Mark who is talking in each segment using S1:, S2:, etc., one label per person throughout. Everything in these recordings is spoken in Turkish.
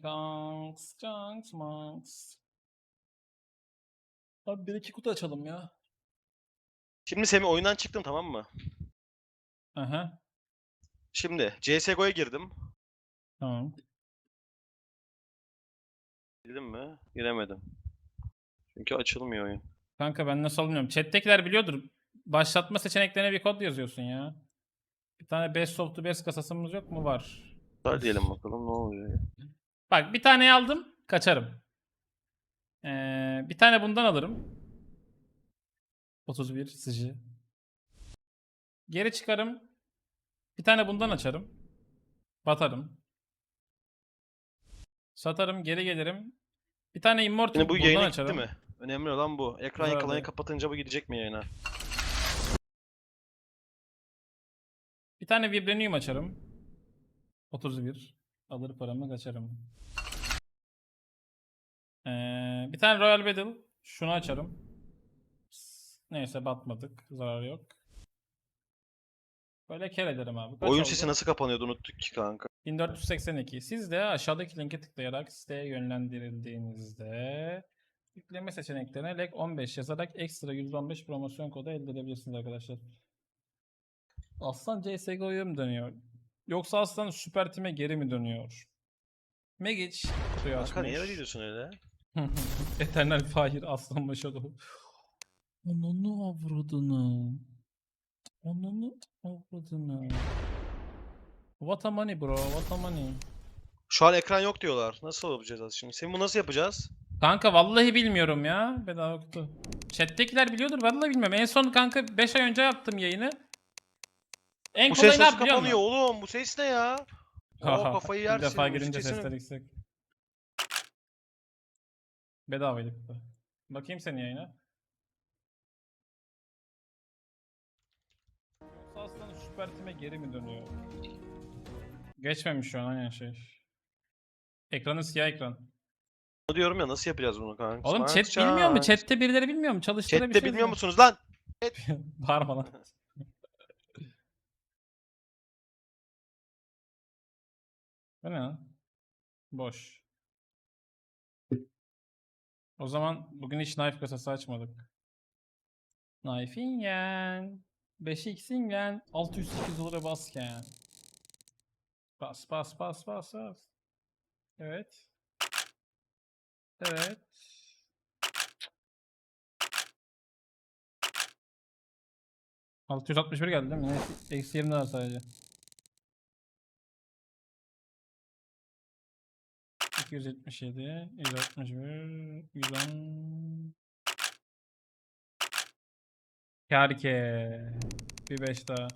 S1: Kongs, Chunks, Monks. Abi bir iki kutu açalım ya.
S2: Şimdi Semih oyundan çıktım tamam mı?
S1: Aha.
S2: Şimdi CSGO'ya girdim.
S1: Tamam.
S2: Girdim mi? Giremedim. Çünkü açılmıyor oyun.
S1: Kanka ben nasıl almıyorum. Chat'tekiler biliyordur. Başlatma seçeneklerine bir kod yazıyorsun ya. Bir tane best of the best kasasımız yok mu? Var.
S2: Hadi diyelim bakalım ne oluyor.
S1: Bak bir tane aldım. Kaçarım. Ee, bir tane bundan alırım. 31 sıcı. Geri çıkarım. Bir tane bundan açarım. Batarım. Satarım. Geri gelirim. Bir tane immortal
S2: Şimdi bu
S1: bundan
S2: yayına
S1: açarım.
S2: gitti mi? Önemli olan bu. Ekran yakalayı kapatınca bu gidecek mi yayına?
S1: Bir tane Vibranium açarım. 31. Alır paramı kaçarım. Ee, bir tane Royal Battle. Şunu açarım. Neyse batmadık. Zarar yok. Böyle kere ederim abi. Kaç
S2: Oyun
S1: oldu?
S2: sesi nasıl kapanıyordu unuttuk ki kanka.
S1: 1482. Siz de aşağıdaki linke tıklayarak siteye yönlendirildiğinizde yükleme seçeneklerine LEG 15 yazarak ekstra %15 promosyon kodu elde edebilirsiniz arkadaşlar. Aslan CSGO'ya mı dönüyor? Yoksa Aslan Süper Team'e geri mi dönüyor? Megic kutuyu açmış.
S2: Kanka niye öyle diyorsun öyle?
S1: Eternal Fire Aslan Başalı. Ananı avradını. Ananı avradını. What a money bro, what a money.
S2: Şu an ekran yok diyorlar. Nasıl yapacağız şimdi? Semih bu nasıl yapacağız?
S1: Kanka vallahi bilmiyorum ya. Bedava kutu. Chat'tekiler biliyordur vallahi bilmiyorum. En son kanka 5 ay önce yaptım yayını. En
S2: Bu
S1: kolay
S2: ses
S1: ne
S2: nasıl kapanıyor
S1: musun?
S2: oğlum? Bu ses ne ya? Oo, kafayı
S1: Bir
S2: yersin.
S1: defa
S2: müzik
S1: girince sesler yüksek. Bedavaydı kutu. Bakayım senin yayına. Aslan Süper Team'e geri mi dönüyor? Geçmemiş şu an aynen şey. Ekranı siyah ekran.
S2: Diyorum ya nasıl yapacağız bunu kanka?
S1: Oğlum chat bilmiyor mu?
S2: chat.
S1: Chat'te birileri bilmiyor mu? Çalıştırabilirsiniz
S2: Chat'te bilmiyor musunuz lan?
S1: Bağırma lan. Bu ne lan? Boş. O zaman bugün hiç knife kasası açmadık. Knifingen. 5x'ingen. 608 dolara basken. Bas bas bas bas bas. Evet. Evet. ...661 geldi değil mi? Eksi 20 var sadece. 277, 161, 110... Karke. Bir 5 daha.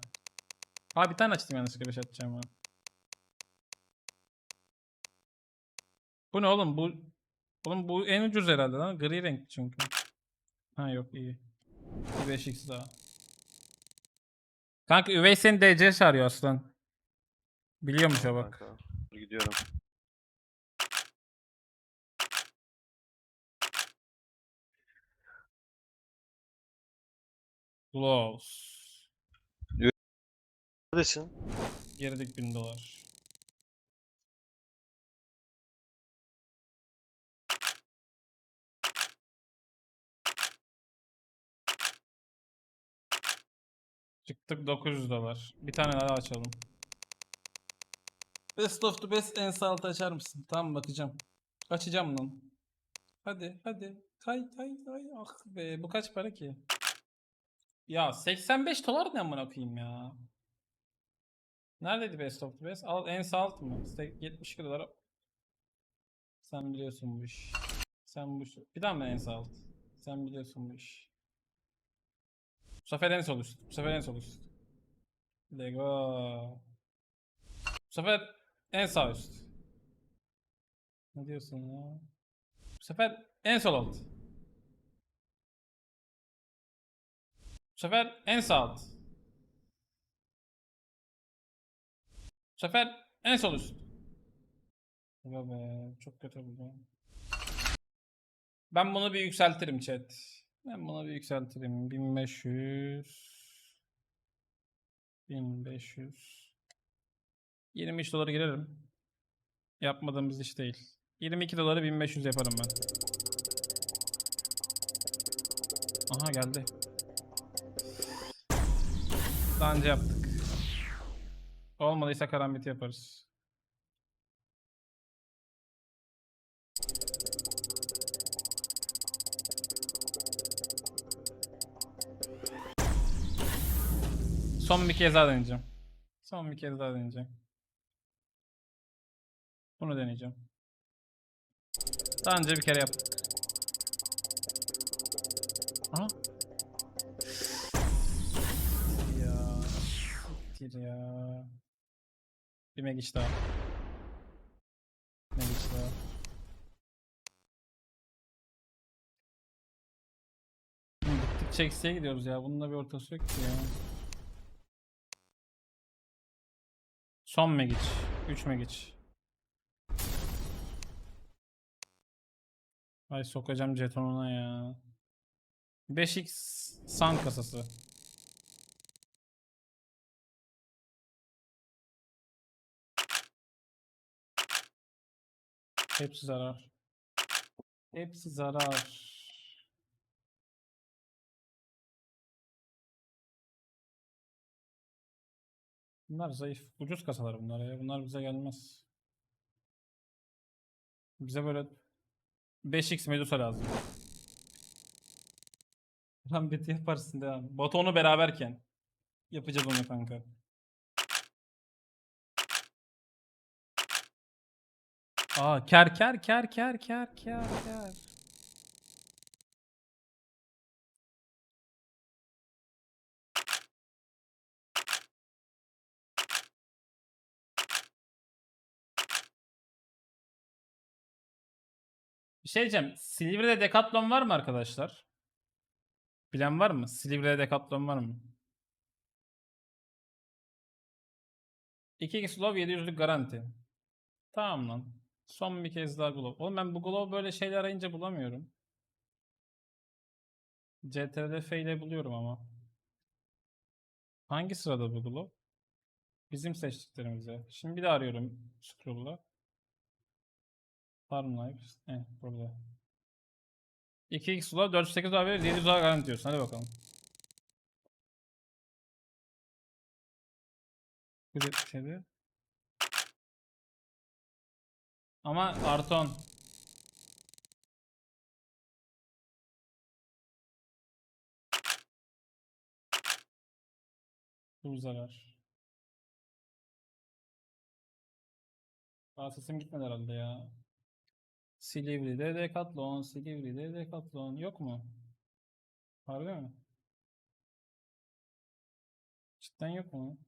S1: Aa bir tane açtım yanlışlıkla 5 atacağım ha. Bu ne oğlum? Bu Oğlum bu en ucuz herhalde lan. Gri renk çünkü. Ha yok iyi. Bir 5x daha. Kanka Üvey seni DC çağırıyor aslan. Biliyormuş o bak.
S2: Gidiyorum.
S1: Glows.
S2: Neredesin?
S1: Geridik 1000 dolar. Çıktık 900 dolar. Bir tane daha açalım. Best of the best en sağ altı açar mısın? Tamam bakacağım. Açacağım lan. Hadi hadi. Kay kay kay. Ah be bu kaç para ki? Ya 85 dolar ne amına koyayım ya. Neredeydi best of the best? Al, en sağ alt mı? İşte 72 dolar. Sen biliyorsun bu iş. Sen bu iş. Bir daha mı en sağ alt? Sen biliyorsun bu iş. Bu sefer en sol üst. Bu sefer en sol üst. Lego. Bu sefer en sağ üst. Ne diyorsun ya? Bu sefer en sol alt. Bu sefer en sağ alt. Bu sefer en sol üst. Aga be çok kötü bu. Ben bunu bir yükseltirim chat. Ben bunu bir yükseltirim. 1500 1500 23 dolara girerim. Yapmadığımız iş değil. 22 doları 1500 yaparım ben. Aha geldi. Önce yaptık. Olmadıysa karambit yaparız. Son bir kez daha deneyeceğim. Son bir kez daha deneyeceğim. Bunu deneyeceğim. Daha önce bir kere yaptık. Aha. Siktir ya. Bir megiç daha. Megiç daha. Gittikçe eksiye gidiyoruz ya. Bunun da bir ortası yok ki ya. Son megiç. 3 megiç. Ay sokacağım jetonuna ya. 5x san kasası. Hepsi zarar. Hepsi zarar. Bunlar zayıf. Ucuz kasalar bunlar ya. Bunlar bize gelmez. Bize böyle 5x Medusa lazım. Rambeti yaparsın devam. Batonu beraberken. Yapacağız onu kanka. Aa ker ker ker ker ker ker ker. Bir şey diyeceğim. Silivri'de Decathlon var mı arkadaşlar? Bilen var mı? Silivri'de Decathlon var mı? 2 slow 700'lük garanti. Tamam lan. Son bir kez daha glove. Oğlum ben bu glove böyle şeyler arayınca bulamıyorum. CTRL F ile buluyorum ama. Hangi sırada bu glove? Bizim seçtiklerimize. Şimdi bir daha arıyorum scroll'la. Farm Life. Eh burada. 2x dolar 408 dolar verir 700 dolar garanti diyorsun. Hadi bakalım. Bu 77. Ama artı 10. Bu zarar. Aa sesim gitmedi herhalde ya. Silivri'de Decathlon, Silivri'de Decathlon yok mu? Harbi mi? Cidden yok mu?